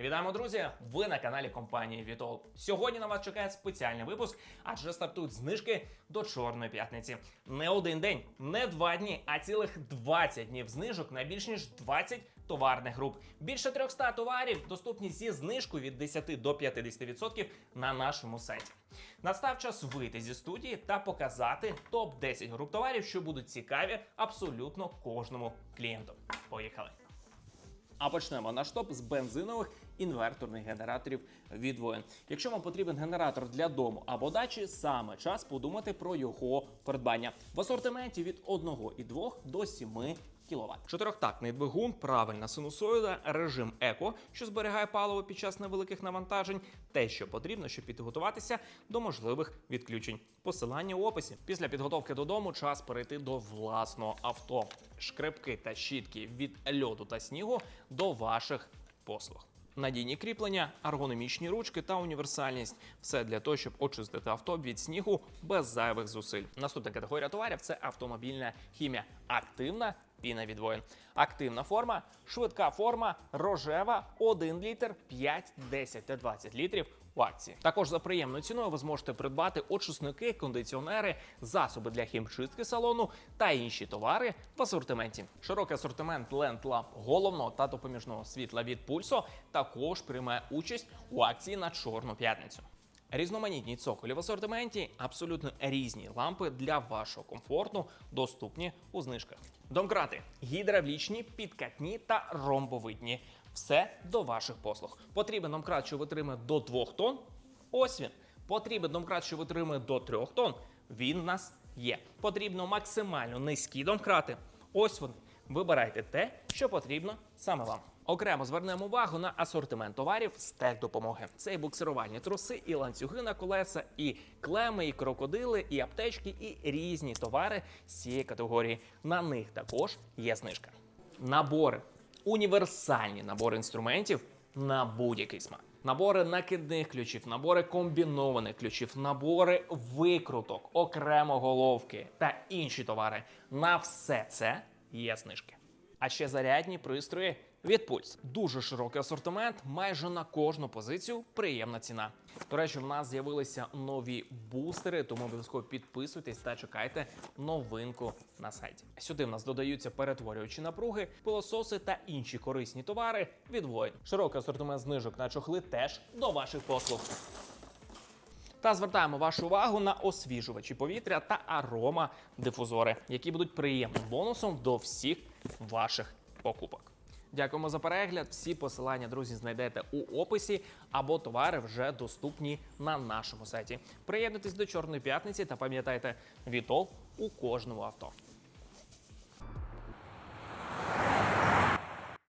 Вітаємо, друзі! Ви на каналі компанії Vitol. Сьогодні на вас чекає спеціальний випуск, адже стартують знижки до Чорної п'ятниці. Не один день, не два дні, а цілих 20 днів знижок на більш ніж 20 товарних груп. Більше 300 товарів доступні зі знижкою від 10 до 50% на нашому сайті. Настав час вийти зі студії та показати топ 10 груп товарів, що будуть цікаві абсолютно кожному клієнту. Поїхали! А почнемо наш топ з бензинових інверторних генераторів від воїн. Якщо вам потрібен генератор для дому або дачі, саме час подумати про його придбання в асортименті від 1,2 до 7 кВт. Чотирьохтактний двигун, правильна синусоїда, режим еко, що зберігає паливо під час невеликих навантажень, те, що потрібно, щоб підготуватися до можливих відключень. Посилання у описі. Після підготовки додому час перейти до власного авто. Шкребки та щітки від льоду та снігу до ваших послуг. Надійні кріплення, ергономічні ручки та універсальність все для того, щоб очистити авто від снігу без зайвих зусиль. Наступна категорія товарів це автомобільна хімія. Активна піна від воїн. Активна форма, швидка форма, рожева, 1 літр, 5, 10 та 20 літрів у акції. Також за приємною ціною ви зможете придбати очисники, кондиціонери, засоби для хімчистки салону та інші товари в асортименті. Широкий асортимент ленд ламп головного та допоміжного світла від пульсо також приймає участь у акції на чорну п'ятницю. Різноманітні цоколі в асортименті, абсолютно різні лампи для вашого комфорту, доступні у знижках. Домкрати гідравлічні, підкатні та ромбовидні. Все до ваших послуг. Потрібен домкрат, що витримує до 2 тонн. Ось він. Потрібен домкрат, що витримує до 3 тонн. Він в нас є. Потрібно максимально низькі домкрати. Ось вони. Вибирайте те, що потрібно саме вам. Окремо звернемо увагу на асортимент товарів з техдопомоги. Це і буксирувальні труси, і ланцюги на колеса, і клеми, і крокодили, і аптечки, і різні товари з цієї категорії. На них також є знижка. Набори, універсальні набори інструментів на будь-який смак. Набори накидних ключів, набори комбінованих ключів, набори викруток, окремо головки та інші товари. На все це є знижки. А ще зарядні пристрої від пульс. Дуже широкий асортимент, майже на кожну позицію приємна ціна. До речі, в нас з'явилися нові бустери, тому обов'язково підписуйтесь та чекайте новинку на сайті. Сюди в нас додаються перетворюючі напруги, пилососи та інші корисні товари від воїн. Широкий асортимент знижок на чохли теж до ваших послуг. Та звертаємо вашу увагу на освіжувачі повітря та арома дифузори, які будуть приємним бонусом до всіх ваших покупок. Дякуємо за перегляд. Всі посилання, друзі, знайдете у описі або товари вже доступні на нашому сайті. Приєднуйтесь до Чорної п'ятниці та пам'ятайте, Вітол у кожному авто.